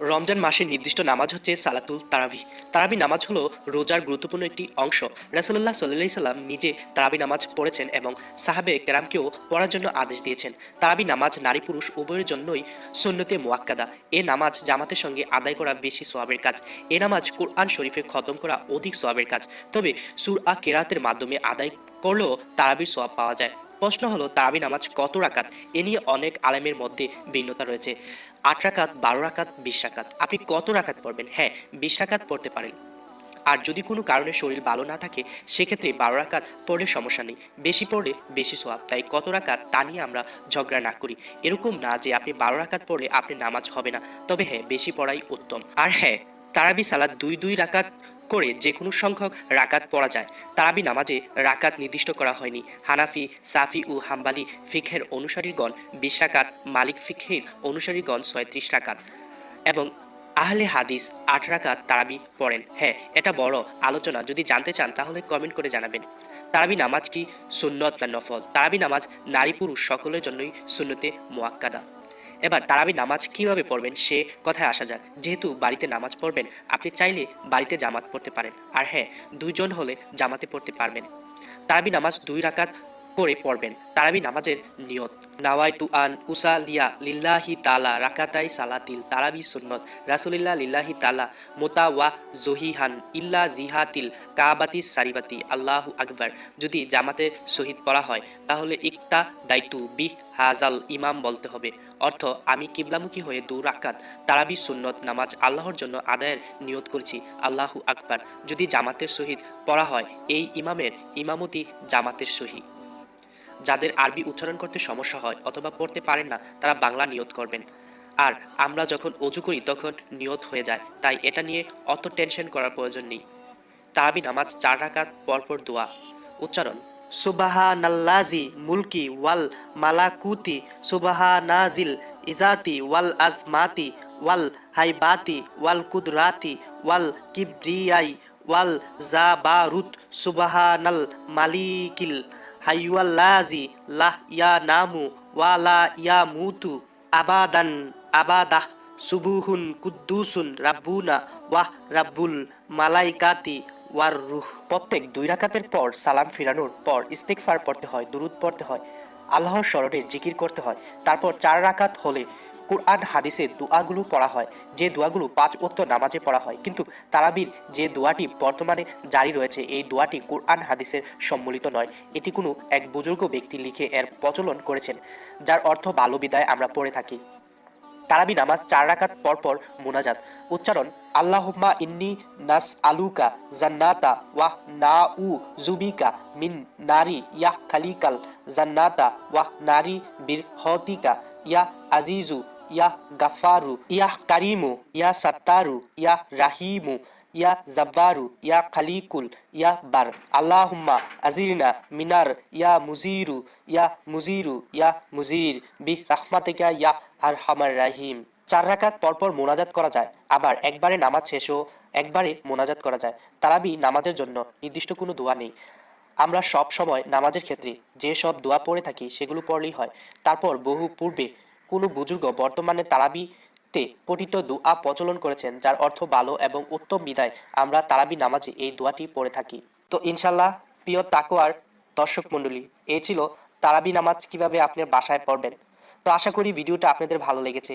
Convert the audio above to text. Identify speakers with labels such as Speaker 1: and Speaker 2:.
Speaker 1: রমজান মাসের নির্দিষ্ট নামাজ হচ্ছে সালাতুল তারাবি। তারাবি নামাজ হলো রোজার গুরুত্বপূর্ণ একটি অংশ। রাসুল্লাহ সাল্লাহ সাল্লাম নিজে তারাবি নামাজ পড়েছেন এবং সাহাবে কেরামকেও পড়ার জন্য আদেশ দিয়েছেন। তারাবি নামাজ নারী পুরুষ উভয়ের জন্যই সুন্নতে মোয়াক্কাদা। এ নামাজ জামাতের সঙ্গে আদায় করা বেশি সোয়াবের কাজ। এ নামাজ কোরআন শরীফে খতম করা অধিক সোয়াবের কাজ। তবে সুর আ কেরাতের মাধ্যমে আদায় করলেও তারাবির সোয়াব পাওয়া যায়। প্রশ্ন হলো, তারাবি নামাজ কত রাকাত? এ নিয়ে অনেক আলেমের মধ্যে ভিন্নতা রয়েছে। আট রাকাত, বারো রাকাত, বিশ রাকাত। আপনি কত রাকাত পড়বেন? হ্যাঁ বিশ রাকাত পড়তে পারেন। আর যদি কোনো কারণে শরীর ভালো না থাকে, সেক্ষেত্রে বারো রাকাত পড়লে সমস্যা নেই। বেশি পড়লে বেশি সোয়াব তাই কত রাকাত তা নিয়ে আমরা ঝগড়া না করি। এরকম না যে আপনি বারো রাকাত পড়লে আপনি নামাজ হবে না। তবে হ্যাঁ বেশি পড়াই উত্তম। আর হ্যাঁ তারাবি সালাদ দুই দুই রাকাত করে যে কোনো সংখ্যক রাকাত পড়া যায়। তারাবি নামাজে রাকাত নির্দিষ্ট করা হয়নি। হানাফি, সাফি ও হাম্বালি ফিখের অনুসারীগণ বিশ রাকাত, মালিক ফিখের অনুসারীগণ ছয়ত্রিশ রাকাত এবং আহলে হাদিস আট রাকাত তারাবি পড়েন। হ্যাঁ এটা বড় আলোচনা। যদি জানতে চান, তাহলে কমেন্ট করে জানাবেন। তারাবি নামাজ কি সুন্নত না নফল? তারাবি নামাজ নারী পুরুষ সকলের জন্যই সুন্নতে মোয়াক্কাদা। এবার তারাবি নামাজ কীভাবে পড়বেন সে কথায় আসা যাক। যেহেতু বাড়িতে নামাজ পড়বেন, আপনি চাইলে বাড়িতে জামাত পড়তে পারেন। আর হ্যাঁ দুইজন হলে জামাতে পড়তে পারবেন। তারাবি নামাজ দুই রাকাত করে পড়বেন। তারাবি নামাজের নিয়ত। নাওয়াই তু আন উসা লিয়া লিল্লাহি তালা রাকাতাই সালাতিল তারাবি সুন্নত। রাসুলিল্লাহ লিল্লাহি তালা মোতা ওয়া জহিহান ইল্লা জিহাতিল কাবাতি সারিবাতি। আল্লাহু আকবার। যদি জামাতে শহীদ পড়া হয়, তাহলে ইকতা দায়িত্ব বি হাজাল ইমাম বলতে হবে। অর্থ, আমি কিবলামুখী হয়ে দু রাকাত তারাবি সুন্নত নামাজ আল্লাহর জন্য আদায়ের নিয়ত করছি। আল্লাহু আকবার। যদি জামাতের সহিত পড়া হয়, এই ইমামের ইমামতি জামাতের সহি। যাদের আরবি উচ্চারণ করতে সমস্যা হয় অথবা পড়তে পারেন না, তারা বাংলা নিয়ত করবেন। আর আমরা যখন অজু করি, তখন নিয়ত হয়ে যায়, তাই এটা নিয়ে অত টেনশন করার প্রয়োজন নেই। তারাবি নামাজ চার রাকাত, পরপর দোয়া। উচ্চারণ সুবাহা নাল্লাজি মুলকি ওয়াল মালাকুতি সুবাহা নাজিল ইজাতি ওয়াল আজমাতি, ওয়াল হাইবাতি, ওয়াল কুদরাতি, ওয়াল কিব্রিয়াই, ওয়াল জাবারুত, সুবাহানাল মালিকিল হাইওয়াল্লাজি লাহ ইয়া নামু ওয়ালা ইয়া মুতু, আবাদান, আবাদাহ, সুবুহুন কুদ্দুসুন রাব্বুনা, ওয়াহ রাব্বুল মালাইকাতি, ওয়ার রুহ। প্রত্যেক দুই রাকাতের পর সালাম ফিরানোর পর ইস্তেকফার পড়তে হয়, দুরুদ পড়তে হয়, আল্লাহর স্মরণে জিকির করতে হয়। তারপর চার রাকাত হলে কোরআন হাদিসে দোয়াগুলো পড়া হয়। যে দোয়াগুলো পাঁচ ওক্ত নামাজে পড়া হয়। কিন্তু তারাবির যে দোয়াটি বর্তমানে জারি রয়েছে, এই দোয়াটি কোরআন হাদিসের সম্মিলিত নয়। এটি কোনো এক বুজুর্গ ব্যক্তি লিখে এর প্রচলন করেছেন, যার অর্থ ভালো বিদায় আমরা পড়ে থাকি। তারাবি নামাজ চার রাকাত পরপর মোনাজাত। উচ্চারণ, আল্লাহুম্মা ইন্নি নাস আলুকা জান্নাতা ওয়াহ না উ জুবিকা মিন নারী ইয়াহ খালিকাল জান্নাতা ওয়াহ নারি বীর হতিকা ইয়া আজিজু ইয়া গাফারু ইয়া কারিমু ইয়া সাত্তারু ইয়া রাহিমু ইয়া জাব্বারু ইয়া খালিকুল ইয়া বার। আল্লাহুম্মা আজিরনা মিনার ইয়া মুজিরু ইয়া মুজিরু ইয়া মুজির। বিহ রাহমাতিকা ইয়া আর হামার রাহিম। চার রাকাত পরপর মোনাজাত করা যায়। আবার একবারে নামাজ শেষও একবারে মোনাজাত করা যায়। তারাবি নামাজের জন্য নির্দিষ্ট কোনো দোয়া নেই। আমরা সব সময় নামাজের ক্ষেত্রে যে সব দোয়া পড়ে থাকি সেগুলো পড়লেই হয়। তারপর বহু পূর্বে কোনো বুজুর্গ বর্তমানে তারাবিতে পঠিত দোয়া প্রচলন করেছেন, যার অর্থ ভালো এবং উত্তম বিদায়। আমরা তারাবি নামাজে এই দোয়াটি পড়ে থাকি। তো ইনশাল্লাহ প্রিয় তাকোয়ার দর্শক মণ্ডলী এই ছিল তারাবি নামাজ কীভাবে আপনার বাসায় পড়বেন। তো আশা করি ভিডিওটা আপনাদের ভালো লেগেছে।